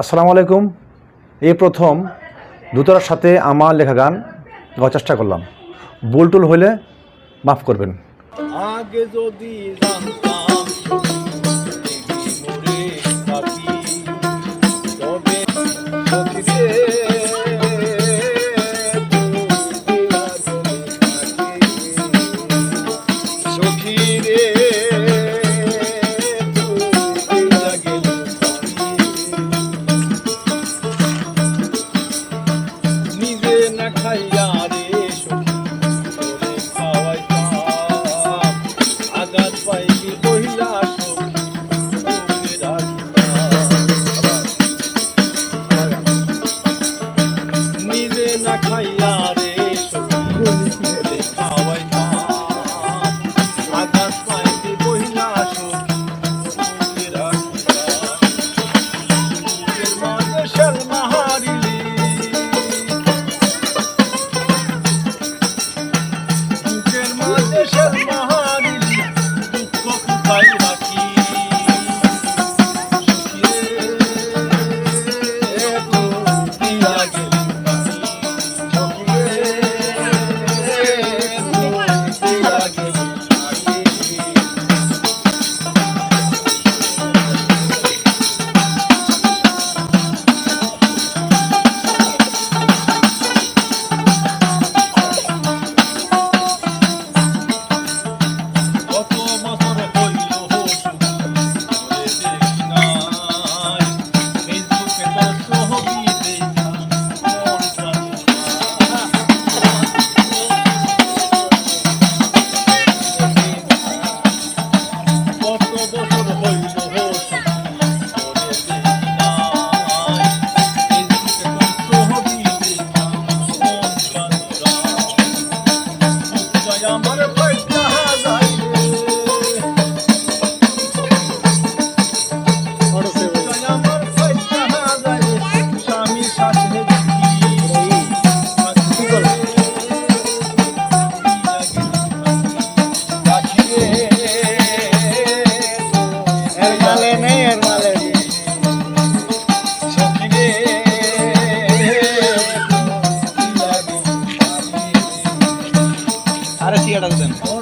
আসসালামু আলাইকুম। এই প্রথম দুতরার সাথে আমার লেখা গান গাওয়ার চেষ্টা করলাম। বুলটুল হইলে মাফ করবেন। আগে যদি জানতাম शर्मा মালে নেই আর মালে নেই আরে ঠিক আছে